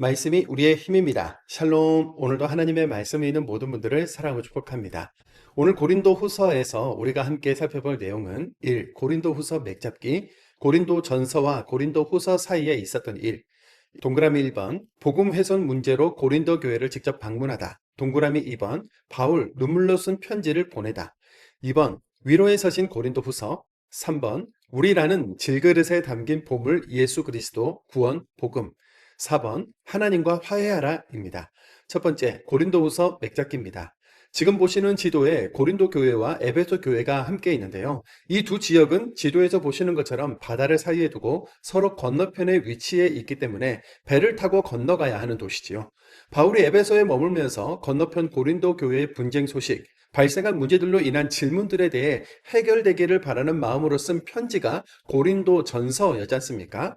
말씀이 우리의 힘입니다. 샬롬. 오늘도 하나님의 말씀이 있는 모든 분들을 사랑하고 축복합니다. 오늘 고린도 후서에서 우리가 함께 살펴볼 내용은 1. 고린도 후서 맥잡기, 고린도 전서와 고린도 후서 사이에 있었던 일. 동그라미 1번, 복음 훼손 문제로 고린도 교회를 직접 방문하다. 동그라미 2번, 바울 눈물로 쓴 편지를 보내다. 2번, 위로에 서신 고린도 후서. 3번, 우리라는 질그릇에 담긴 보물 예수 그리스도 구원 복음. 4번 하나님과 화해하라입니다. 첫 번째 고린도후서 맥잡기입니다. 지금 보시는 지도에 고린도 교회와 에베소 교회가 함께 있는데요. 이 두 지역은 지도에서 보시는 것처럼 바다를 사이에 두고 서로 건너편에 위치해 있기 때문에 배를 타고 건너가야 하는 도시지요. 바울이 에베소에 머물면서 건너편 고린도 교회의 분쟁 소식, 발생한 문제들로 인한 질문들에 대해 해결되기를 바라는 마음으로 쓴 편지가 고린도 전서였지 않습니까?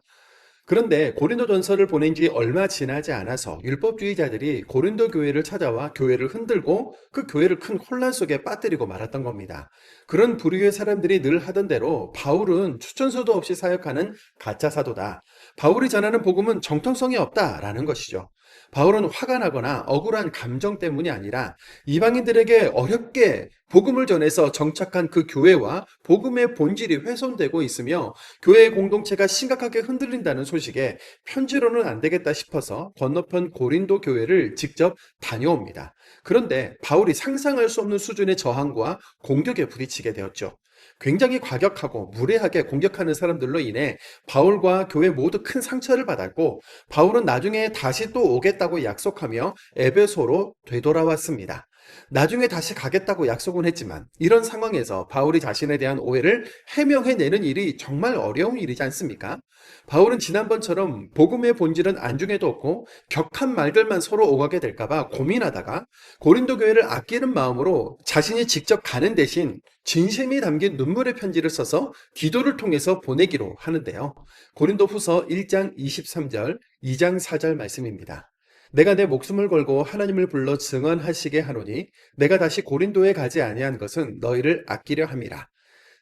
그런데 고린도 전서를 보낸 지 얼마 지나지 않아서 율법주의자들이 고린도 교회를 찾아와 교회를 흔들고 그 교회를 큰 혼란 속에 빠뜨리고 말았던 겁니다. 그런 부류의 사람들이 늘 하던 대로 바울은 추천서도 없이 사역하는 가짜 사도다. 바울이 전하는 복음은 정통성이 없다라는 것이죠. 바울은 화가 나거나 억울한 감정 때문이 아니라 이방인들에게 어렵게 복음을 전해서 정착한 그 교회와 복음의 본질이 훼손되고 있으며 교회의 공동체가 심각하게 흔들린다는 소식에 편지로는 안 되겠다 싶어서 건너편 고린도 교회를 직접 다녀옵니다. 그런데 바울이 상상할 수 없는 수준의 저항과 공격에 부딪히게 되었죠. 굉장히 과격하고 무례하게 공격하는 사람들로 인해 바울과 교회 모두 큰 상처를 받았고 바울은 나중에 다시 또 오겠다고 약속하며 에베소로 되돌아왔습니다. 나중에 다시 가겠다고 약속은 했지만 이런 상황에서 바울이 자신에 대한 오해를 해명해내는 일이 정말 어려운 일이지 않습니까? 바울은 지난번처럼 복음의 본질은 안중에도 없고 격한 말들만 서로 오가게 될까봐 고민하다가 고린도 교회를 아끼는 마음으로 자신이 직접 가는 대신 진심이 담긴 눈물의 편지를 써서 기도를 통해서 보내기로 하는데요. 고린도 후서 1장 23절, 2장 4절 말씀입니다. 내가 내 목숨을 걸고 하나님을 불러 증언하시게 하노니 내가 다시 고린도에 가지 아니한 것은 너희를 아끼려 함이라.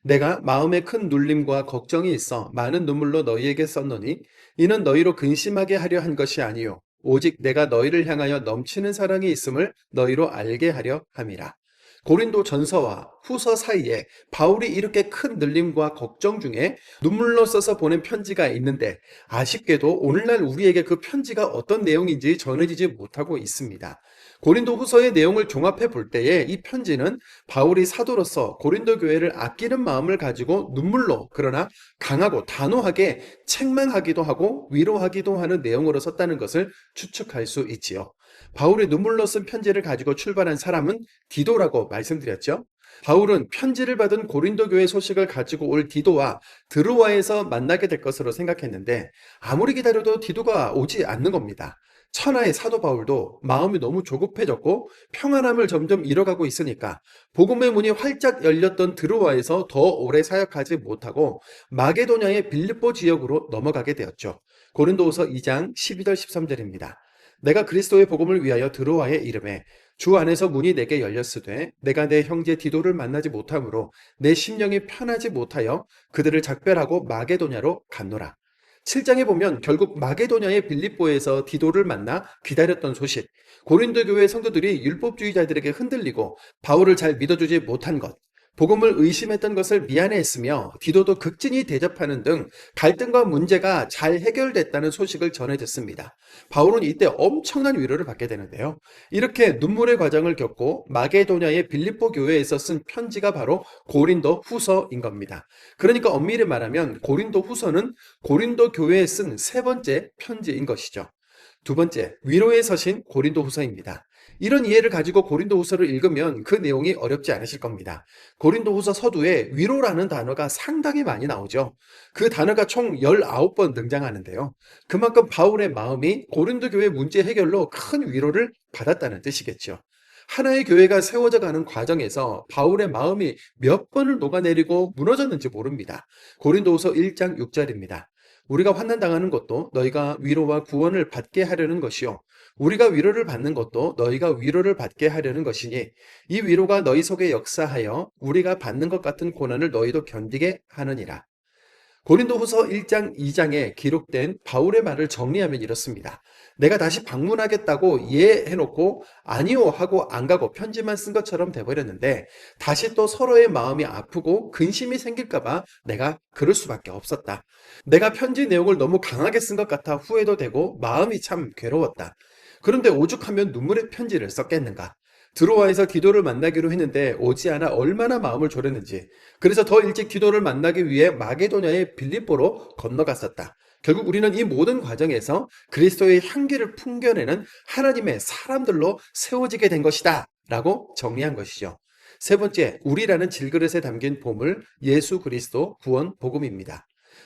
내가 마음에 큰 눌림과 걱정이 있어 많은 눈물로 너희에게 썼노니 이는 너희로 근심하게 하려 한 것이 아니요 오직 내가 너희를 향하여 넘치는 사랑이 있음을 너희로 알게 하려 함이라. 고린도 전서와 후서 사이에 바울이 이렇게 큰 늘림과 걱정 중에 눈물로 써서 보낸 편지가 있는데 아쉽게도 오늘날 우리에게 그 편지가 어떤 내용인지 전해지지 못하고 있습니다. 고린도 후서의 내용을 종합해 볼 때에 이 편지는 바울이 사도로서 고린도 교회를 아끼는 마음을 가지고 눈물로 그러나 강하고 단호하게 책망하기도 하고 위로하기도 하는 내용으로 썼다는 것을 추측할 수 있지요. 바울의 눈물로 쓴 편지를 가지고 출발한 사람은 디도라고 말씀드렸죠. 바울은 편지를 받은 고린도 교회 소식을 가지고 올 디도와 드로아에서 만나게 될 것으로 생각했는데 아무리 기다려도 디도가 오지 않는 겁니다. 천하의 사도 바울도 마음이 너무 조급해졌고 평안함을 점점 잃어가고 있으니까 복음의 문이 활짝 열렸던 드로아에서 더 오래 사역하지 못하고 마게도냐의 빌립보 지역으로 넘어가게 되었죠. 고린도후서 2장 12절 13절입니다. 내가 그리스도의 복음을 위하여 드로아의 이름에 주 안에서 문이 내게 열렸으되 내가 내 형제 디도를 만나지 못하므로 내 심령이 편하지 못하여 그들을 작별하고 마게도냐로 갔노라. 7장에 보면 결국 마게도냐의 빌립보에서 디도를 만나 기다렸던 소식, 고린도 교회 성도들이 율법주의자들에게 흔들리고 바울을 잘 믿어주지 못한 것, 복음을 의심했던 것을 미안해했으며 디도도 극진히 대접하는 등 갈등과 문제가 잘 해결됐다는 소식을 전해졌습니다. 바울은 이때 엄청난 위로를 받게 되는데요. 이렇게 눈물의 과정을 겪고 마게도냐의 빌립보 교회에서 쓴 편지가 바로 고린도 후서인 겁니다. 그러니까 엄밀히 말하면 고린도 후서는 고린도 교회에 쓴 세 번째 편지인 것이죠. 두 번째, 위로에 서신 고린도 후서입니다. 이런 이해를 가지고 고린도 후서를 읽으면 그 내용이 어렵지 않으실 겁니다. 고린도 후서 서두에 위로라는 단어가 상당히 많이 나오죠. 그 단어가 총 19번 등장하는데요. 그만큼 바울의 마음이 고린도 교회 문제 해결로 큰 위로를 받았다는 뜻이겠죠. 하나의 교회가 세워져 가는 과정에서 바울의 마음이 몇 번을 녹아내리고 무너졌는지 모릅니다. 고린도후서 1장 6절입니다. 우리가 환난 당하는 것도 너희가 위로와 구원을 받게 하려는 것이요 우리가 위로를 받는 것도 너희가 위로를 받게 하려는 것이니 이 위로가 너희 속에 역사하여 우리가 받는 것 같은 고난을 너희도 견디게 하느니라. 고린도후서 1장 2장에 기록된 바울의 말을 정리하면 이렇습니다. 내가 다시 방문하겠다고 예 해놓고 아니요 하고 안 가고 편지만 쓴 것처럼 돼버렸는데 다시 또 서로의 마음이 아프고 근심이 생길까봐 내가 그럴 수밖에 없었다. 내가 편지 내용을 너무 강하게 쓴 것 같아 후회도 되고 마음이 참 괴로웠다. 그런데 오죽하면 눈물의 편지를 썼겠는가? 드로아에서 디도를 만나기로 했는데 오지 않아 얼마나 마음을 졸였는지 그래서 더 일찍 디도를 만나기 위해 마게도냐의 빌립보로 건너갔었다. 결국 우리는 이 모든 과정에서 그리스도의 향기를 풍겨내는 하나님의 사람들로 세워지게 된 것이다 라고 정리한 것이죠. 세 번째, 우리라는 질그릇에 담긴 보물 예수 그리스도 구원 복음입니다.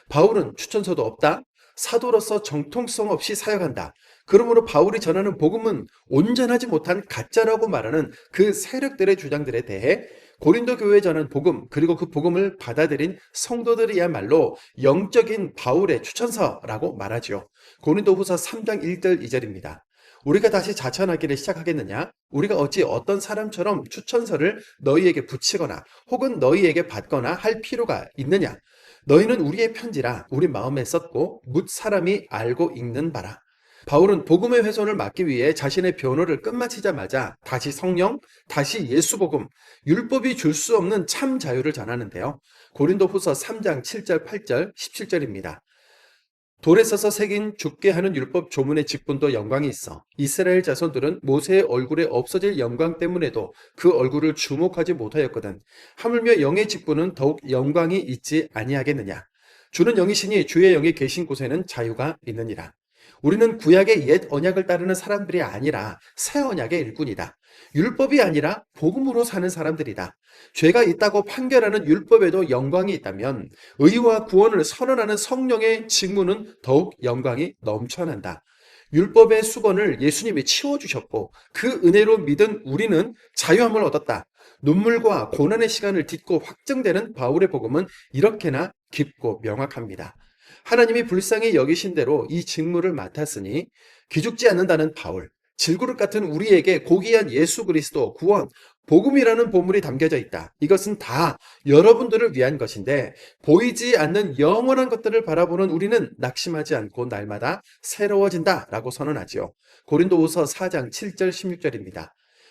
바울은 추천서도 없다. 사도로서 정통성 없이 사역한다. 그러므로 바울이 전하는 복음은 온전하지 못한 가짜라고 말하는 그 세력들의 주장들에 대해 고린도 교회에 전한 복음 그리고 그 복음을 받아들인 성도들이야말로 영적인 바울의 추천서라고 말하지요. 고린도후서 3장 1절 2절입니다. 우리가 다시 자천하기를 시작하겠느냐? 우리가 어찌 어떤 사람처럼 추천서를 너희에게 붙이거나 혹은 너희에게 받거나 할 필요가 있느냐? 너희는 우리의 편지라 우리 마음에 썼고 묻 사람이 알고 읽는 바라. 바울은 복음의 훼손을 막기 위해 자신의 변호를 끝마치자마자 다시 성령, 다시 예수 복음, 율법이 줄 수 없는 참 자유를 전하는데요. 고린도 후서 3장 7절, 8절, 17절입니다. 돌에 써서 새긴 죽게 하는 율법 조문의 직분도 영광이 있어 이스라엘 자손들은 모세의 얼굴에 없어질 영광 때문에도 그 얼굴을 주목하지 못하였거든. 하물며 영의 직분은 더욱 영광이 있지 아니하겠느냐. 주는 영이시니 주의 영이 계신 곳에는 자유가 있느니라. 우리는 구약의 옛 언약을 따르는 사람들이 아니라 새 언약의 일꾼이다. 율법이 아니라 복음으로 사는 사람들이다. 죄가 있다고 판결하는 율법에도 영광이 있다면 의와 구원을 선언하는 성령의 직무는 더욱 영광이 넘쳐난다. 율법의 수건을 예수님이 치워주셨고 그 은혜로 믿은 우리는 자유함을 얻었다. 눈물과 고난의 시간을 딛고 확증되는 바울의 복음은 이렇게나 깊고 명확합니다. 하나님이 불쌍히 여기신 대로 이 직무를 맡았으니 기죽지 않는다는 바울, 질그릇 같은 우리에게 고귀한 예수 그리스도 구원, 복음이라는 보물이 담겨져 있다. 이것은 다 여러분들을 위한 것인데 보이지 않는 영원한 것들을 바라보는 우리는 낙심하지 않고 날마다 새로워진다라고 선언하지요. 고린도후서 4장 7절 16절입니다.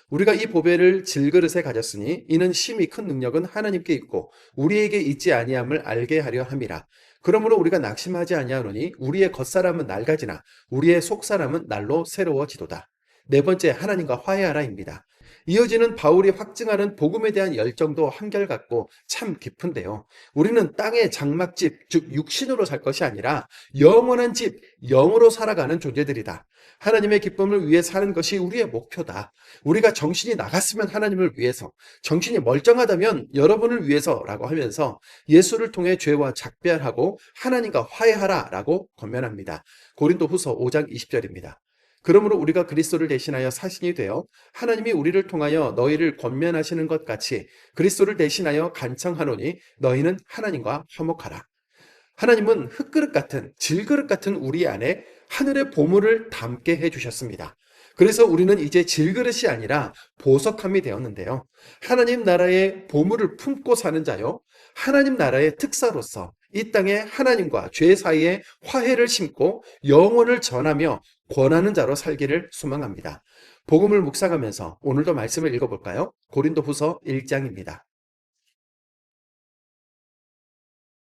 우리가 이 보배를 질그릇에 가졌으니 이는 심히 큰 능력은 하나님께 있고 우리에게 있지 아니함을 알게 하려 함이라. 그러므로 우리가 낙심하지 아니하노니 우리의 겉사람은 낡아지나 우리의 속사람은 날로 새로워지도다. 네 번째 하나님과 화해하라입니다. 이어지는 바울이 확증하는 복음에 대한 열정도 한결같고 참 깊은데요. 우리는 땅의 장막집, 즉 육신으로 살 것이 아니라 영원한 집, 영으로 살아가는 존재들이다. 하나님의 기쁨을 위해 사는 것이 우리의 목표다. 우리가 정신이 나갔으면 하나님을 위해서, 정신이 멀쩡하다면 여러분을 위해서라고 하면서 예수를 통해 죄와 작별하고 하나님과 화해하라라고 권면합니다. 고린도 후서 5장 20절입니다. 그러므로 우리가 그리스도를 대신하여 사신이 되어 하나님이 우리를 통하여 너희를 권면하시는 것 같이 그리스도를 대신하여 간청하노니 너희는 하나님과 화목하라. 하나님은 흙그릇 같은 질그릇 같은 우리 안에 하늘의 보물을 담게 해 주셨습니다. 그래서 우리는 이제 질그릇이 아니라 보석함이 되었는데요. 하나님 나라의 보물을 품고 사는 자요. 하나님 나라의 특사로서 이 땅에 하나님과 죄 사이에 화해를 심고 영혼을 전하며 권하는 자로 살기를 소망합니다. 복음을 묵상하면서 오늘도 말씀을 읽어볼까요? 고린도 후서 1장입니다.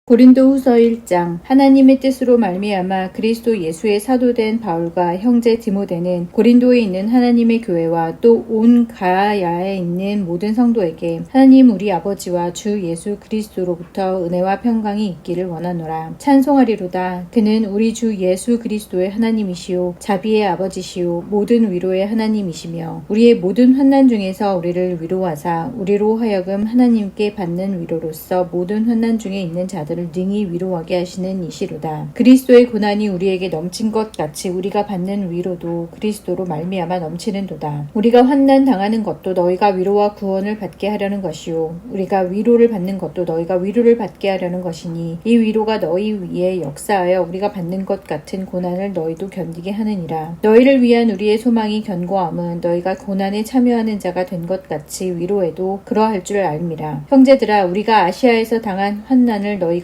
고린도 후서 1장 하나님의 뜻으로 말미암아 그리스도 예수의 사도된 바울과 형제 디모데는 고린도에 있는 하나님의 교회와 또 온 가야에 있는 모든 성도에게 하나님 우리 아버지와 주 예수 그리스도로부터 은혜와 평강이 있기를 원하노라. 찬송하리로다. 그는 우리 주 예수 그리스도의 하나님이시요 자비의 아버지시요 모든 위로의 하나님이시며 우리의 모든 환난 중에서 우리를 위로하사 우리로 하여금 하나님께 받는 위로로서 모든 환난 중에 있는 자들 자들을 능히 위로하게 하시는 이시로다. 그리스도의 고난이 우리에게 넘친 것 같이 우리가 받는 위로도 그리스도로 말미암아 넘치는도다. 우리가 환난 당하는 것도 너희가 위로와 구원을 받게 하려는 것이요 우리가 위로를 받는 것도 너희가 위로를 받게 하려는 것이니 이 위로가 너희 위에 역사하여 우리가 받는 것 같은 고난을 너희도 견디게 하느니라. 너희를 위한 우리의 소망이 견고함은 너희가 고난에 참여하는 자가 된 것 같이 위로에도 그러할 줄 알미라. 형제들아 우리가 아시아에서 당한 환난을 너희가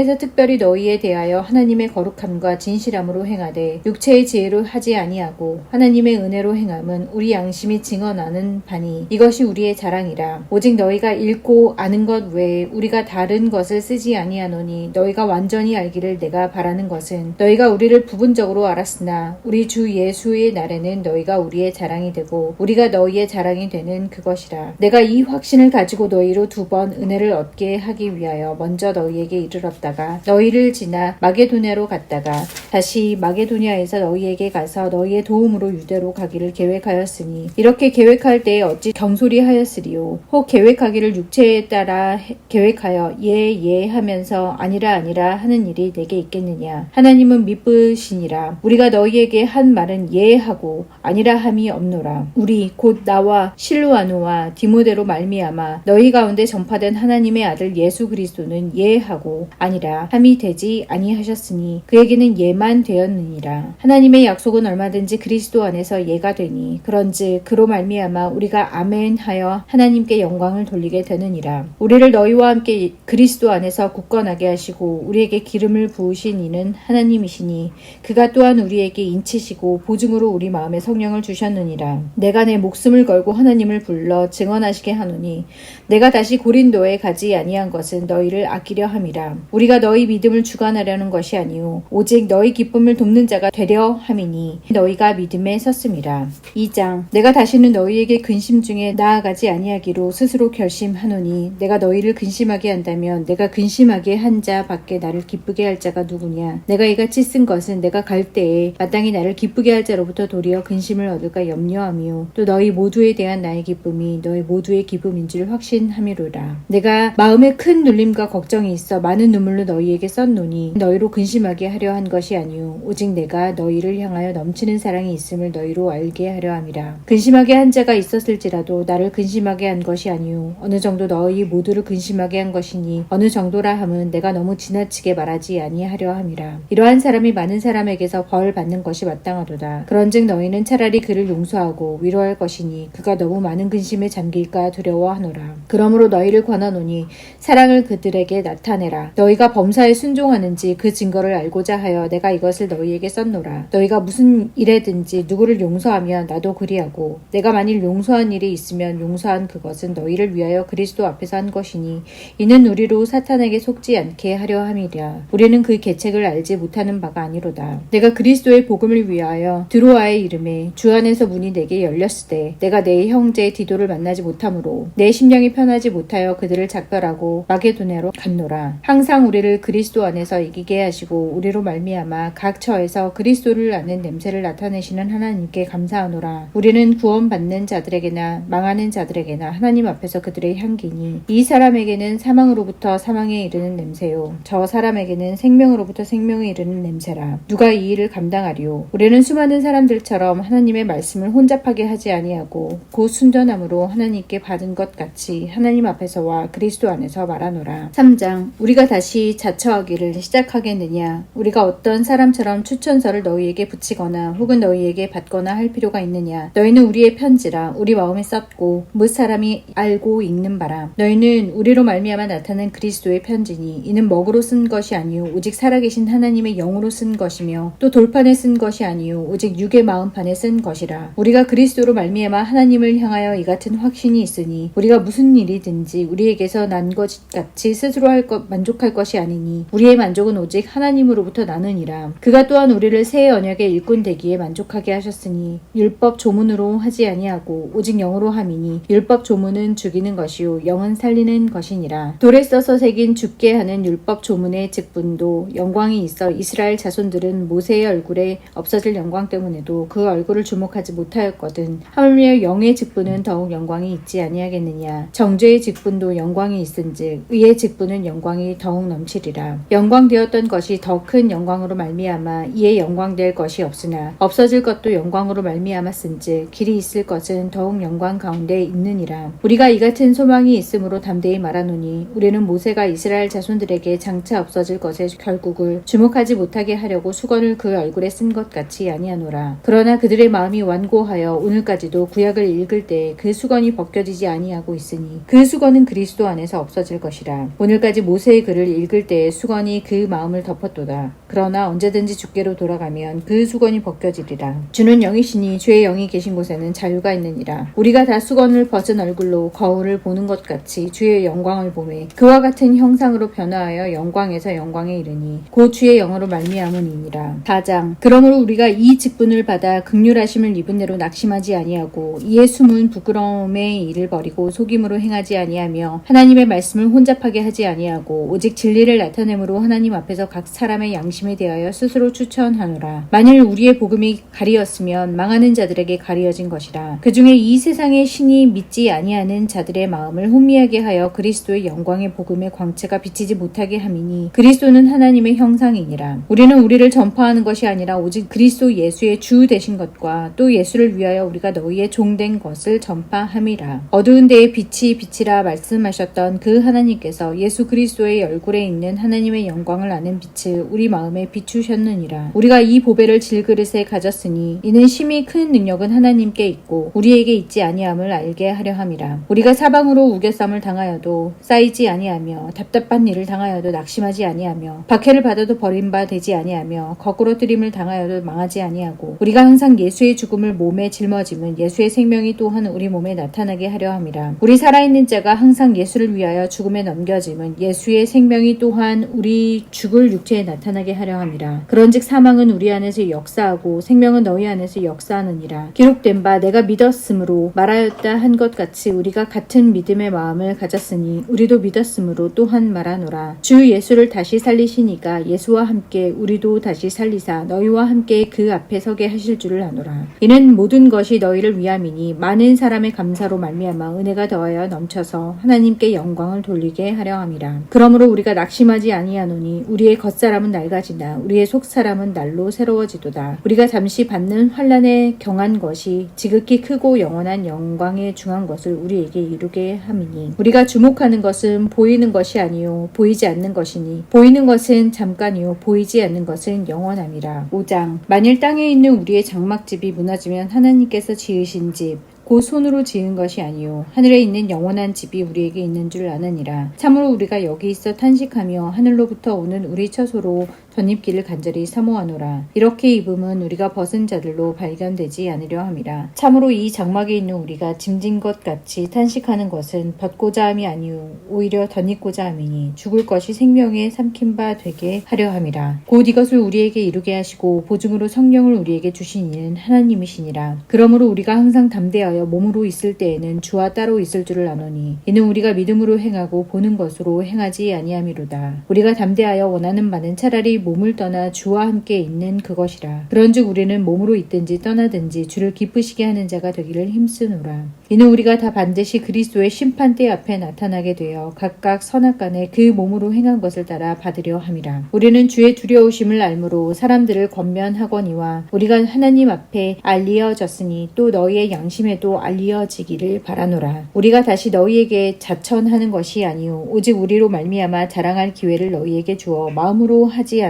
세상에서 특별히 너희에 대하여 하나님의 거룩함과 진실함으로 행하되 육체의 지혜로 하지 아니하고 하나님의 은혜로 행함은 우리 양심이 증언하는 바니 이것이 우리의 자랑이라. 오직 너희가 읽고 아는 것 외에 우리가 다른 것을 쓰지 아니하노니 너희가 완전히 알기를 내가 바라는 것은 너희가 우리를 부분적으로 알았으나 우리 주 예수의 날에는 너희가 우리의 자랑이 되고 우리가 너희의 자랑이 되는 그것이라. 내가 이 확신을 가지고 너희로 두 번 은혜를 얻게 하기 위하여 먼저 너희에게 이르렀다 가 너희를 지나 마게도냐로 갔다가 다시 마게도냐에서 너희에게 가서 너희의 도움으로 유대로 가기를 계획하였으니 이렇게 계획할 때에 어찌 경솔히 하였으리요? 혹 계획하기를 육체에 따라 해- 계획하여 예예 하면서 아니라 아니라 하는 일이 내게 있겠느냐? 하나님은 미쁘시니라. 우리가 너희에게 한 말은 예 하고 아니라 함이 없노라. 우리 곧 나와 실루아노와 디모데로 말미암아 너희 가운데 전파된 하나님의 아들 예수 그리스도는 예 하고 아니라 함이 되지 아니하셨으니 그에게는 예만 되었느니라. 하나님의 약속은 얼마든지 그리스도 안에서 예가 되니 그런즉 그로 말미암아 우리가 아멘 하여 하나님께 영광을 돌리게 되느니라. 우리를 너희와 함께 그리스도 안에서 굳건하게 하시고 우리에게 기름을 부으신 이는 하나님이시니 그가 또한 우리에게 인치시고 보증으로 우리 마음에 성령을 주셨느니라. 내가 내 목숨을 걸고 하나님을 불러 증언하시게 하노니 내가 다시 고린도에 가지 아니한 것은 너희를 아끼려 함이라. 우리가 너희 믿음을 주관하려는 것이 아니요 오직 너희 기쁨을 돕는 자가 되려 함이니 너희가 믿음에 섰음이라. 2장 내가 다시는 너희에게 근심 중에 나아가지 아니하기로 스스로 결심하노니 내가 너희를 근심하게 한다면 내가 근심하게 한 자 밖에 나를 기쁘게 할 자가 누구냐? 내가 이같이 쓴 것은 내가 갈 때에 마땅히 나를 기쁘게 할 자로부터 도리어 근심을 얻을까 염려함이요 또 너희 모두에 대한 나의 기쁨이 너희 모두의 기쁨인 줄 확신함이로라. 내가 마음에 큰 눌림과 걱정이 있어 많은 눈물로 너희에게 썼노니 너희로 근심하게 하려 한 것이 아니요 오직 내가 너희를 향하여 넘치는 사랑이 있음을 너희로 알게 하려 함이라. 근심하게 한 자가 있었을지라도 나를 근심하게 한 것이 아니요 어느 정도 너희 모두를 근심하게 한 것이니 어느 정도라 함은 내가 너무 지나치게 말하지 아니하려 함이라. 이러한 사람이 많은 사람에게서 벌 받는 것이 마땅하도다. 그런즉 너희는 차라리 그를 용서하고 위로할 것이니 그가 너무 많은 근심에 잠길까 두려워하노라. 그러므로 너희를 권하노니 사랑을 그들에게 나타내라. 너희가 범사에 순종하는지 그 증거를 알고자 하여 내가 이것을 너희에게 썼노라. 너희가 무슨 일에든지 누구를 용서하면 나도 그리하고 내가 만일 용서한 일이 있으면 용서한 그것은 너희를 위하여 그리스도 앞에서 한 것이니 이는 우리로 사탄에게 속지 않게 하려 함이랴. 우리는 그 계책을 알지 못하는 바가 아니로다. 내가 그리스도의 복음을 위하여 드로아의 이름에 주 안에서 문이 내게 열렸으되 내가 내 형제 디도를 만나지 못하므로 내 심령이 편하지 못하여 그들을 작별하고 마게도네로 갔노라. 항상 우리를 그리스도 안에서 이기게 하시고 우리로 말미암아 각 처에서 그리스도를 아는 냄새를 나타내시는 하나님께 감사하노라. 우리는 구원받는 자들에게나 망하는 자들에게나 하나님 앞에서 그들의 향기니 이 사람에게는 사망으로부터 사망에 이르는 냄새요. 저 사람에게는 생명으로부터 생명에 이르는 냄새라. 누가 이 일을 감당하리요? 우리는 수많은 사람들처럼 하나님의 말씀을 혼잡하게 하지 아니하고 곧 순전함으로 하나님께 받은 것 같이 하나님 앞에서와 그리스도 안에서 말하노라. 3장. 우리가 다시 자처하기를 시작하겠느냐? 우리가 어떤 사람처럼 추천서를 너희에게 붙이거나 혹은 너희에게 받거나 할 필요가 있느냐? 너희는 우리의 편지라 우리 마음에 썼고 무 사람이 알고 읽는 바라 너희는 우리로 말미암아 나타난 그리스도의 편지니 이는 먹으로 쓴 것이 아니요 오직 살아계신 하나님의 영으로 쓴 것이며 또 돌판에 쓴 것이 아니요 오직 육의 마음판에 쓴 것이라. 우리가 그리스도로 말미암아 하나님을 향하여 이 같은 확신이 있으니 우리가 무슨 일이든지 우리에게서 난 것 같이 스스로 할 것 만족할 것이 아니니 우리의 만족은 오직 하나님으로부터 나느니라. 그가 또한 우리를 새 언약의 일꾼 되기에 만족하게 하셨으니 율법 조문으로 하지 아니하고 오직 영으로 함이니 율법 조문은 죽이는 것이요 영은 살리는 것이니라. 돌에 써서 새긴 죽게 하는 율법 조문의 직분도 영광이 있어 이스라엘 자손들은 모세의 얼굴에 없어질 영광 때문에도 그 얼굴을 주목하지 못하였거든. 하물며 영의 직분은 더욱 영광이 있지 아니하겠느냐. 정죄의 직분도 영광이 있은즉 의의 직분은 영광이 더욱 넘 치리라. 영광되었던 것이 더 큰 영광으로 말미암아 이에 영광될 것이 없으나 없어질 것도 영광으로 말미암았은즉 길이 있을 것은 더욱 영광 가운데 있느니라. 우리가 이 같은 소망이 있으므로 담대히 말하노니 우리는 모세가 이스라엘 자손들에게 장차 없어질 것의 결국을 주목하지 못하게 하려고 수건을 그 얼굴에 쓴 것 같이 아니하노라. 그러나 그들의 마음이 완고하여 오늘까지도 구약을 읽을 때 그 수건이 벗겨지지 아니하고 있으니 그 수건은 그리스도 안에서 없어질 것이라. 오늘까지 모세의 글을 읽 을때 수건이 그 마음을 덮었도다. 그러나 언제든지 주께로 돌아가면 그 수건이 벗겨지리라. 주는 영이시니 주의 영이 계신 곳에는 자유가 있느니라. 우리가 다 수건을 벗은 얼굴로 거울을 보는 것 같이 주의 영광을 보매 그와 같은 형상으로 변화하여 영광에서 영광에 이르니 곧 주의 영으로 말미암으니라. 4장 그러므로 우리가 이 직분을 받아 극률하심을 입은 대로 낙심하지 아니하고 이에 숨은 부끄러움의 일을 버리고 속임으로 행하지 아니하며 하나님의 말씀을 혼잡하게 하지 아니하고 오직 진리 를 나타내므로 하나님 앞에서 각 사람의 양심에 대하여 스스로 추천하노라. 만일 우리의 복음이 가리었으면 망하는 자들에게 가리어진 것이라. 그 중에 이 세상의 신이 믿지 아니하는 자들의 마음을 혼미하게 하여 그리스도의 영광의 복음의 광채가 비치지 못하게 함이니 그리스도는 하나님의 형상이니라. 우리는 우리를 전파하는 것이 아니라 오직 그리스도 예수의 주 되신 것과 또 예수를 위하여 우리가 너희의 종된 것을 전파함이라. 어두운 데에 빛이 빛이라 말씀하셨던 그 하나님께서 예수 그리스도의 얼굴에 있는 하나님의 영광을 아는 빛을 우리 마음에 비추셨느니라. 우리가 이 보배를 질그릇에 가졌으니 이는 심히 큰 능력은 하나님께 있고 우리에게 있지 아니함을 알게 하려 함이라. 우리가 사방으로 우겨쌈을 당하여도 쌓이지 아니하며 답답한 일을 당하여도 낙심하지 아니하며 박해를 받아도 버림바 되지 아니하며 거꾸로 뜨림을 당하여도 망하지 아니하고 우리가 항상 예수의 죽음을 몸에 짊어짐은 예수의 생명이 또한 우리 몸에 나타나게 하려 함이라. 우리 살아있는 자가 항상 예수를 위하여 죽음에 넘겨짐은 예수의 생명이 또한 우리 죽을 육체에 나타나게 하려 함이라. 그런즉 사망은 우리 안에서 역사하고 생명은 너희 안에서 역사하느니라. 기록된 바 내가 믿었으므로 말하였다 한 것 같이 우리가 같은 믿음의 마음을 가졌으니 우리도 믿었으므로 또한 말하노라. 주 예수를 다시 살리시니까 예수와 함께 우리도 다시 살리사 너희와 함께 그 앞에 서게 하실 줄을 아노라. 이는 모든 것이 너희를 위함이니 많은 사람의 감사로 말미암아 은혜가 더하여 넘쳐서 하나님께 영광을 돌리게 하려 함이라. 그러므로 우리가 낙심하지 아니하노니 우리의 겉사람은 낡아지나 우리의 속사람은 날로 새로워지도다. 우리가 잠시 받는 환란에 경한 것이 지극히 크고 영원한 영광에 중한 것을 우리에게 이루게 함이니 우리가 주목하는 것은 보이는 것이 아니요 보이지 않는 것이니 보이는 것은 잠깐이요 보이지 않는 것은 영원함이라. 5장 만일 땅에 있는 우리의 장막집이 무너지면 하나님께서 지으신 집 곧 손으로 지은 것이 아니요 하늘에 있는 영원한 집이 우리에게 있는 줄 아느니라. 참으로 우리가 여기 있어 탄식하며 하늘로부터 오는 우리 처소로 덧입기를 간절히 사모하노라. 이렇게 입음은 우리가 벗은 자들로 발견되지 않으려 함이라. 참으로 이 장막에 있는 우리가 짐진 것 같이 탄식하는 것은 벗고자 함이 아니요 오히려 덧입고자 함이니 죽을 것이 생명에 삼킨 바 되게 하려 함이라. 곧 이것을 우리에게 이루게 하시고 보증으로 성령을 우리에게 주신 이는 하나님이시니라. 그러므로 우리가 항상 담대하여 몸으로 있을 때에는 주와 따로 있을 줄을 아노니 이는 우리가 믿음으로 행하고 보는 것으로 행하지 아니함이로다. 우리가 담대하여 원하는 바는 차라리 몸을 떠나 주와 함께 있는 그것이라. 그런즉 우리는 몸으로 있든지 떠나든지 주를 기쁘시게 하는 자가 되기를 힘쓰노라. 이는 우리가 다 반드시 그리스도의 심판대 앞에 나타나게 되어 각각 선악간에 그 몸으로 행한 것을 따라 받으려 함이라. 우리는 주의 두려우심을 알므로 사람들을 권면하거니와 우리가 하나님 앞에 알리어졌으니 또 너희의 양심에도 알리어지기를 바라노라. 우리가 다시 너희에게 자천하는 것이 아니요. 오직 우리로 말미암아 자랑할 기회를 너희에게 주어 마음으로 하지 않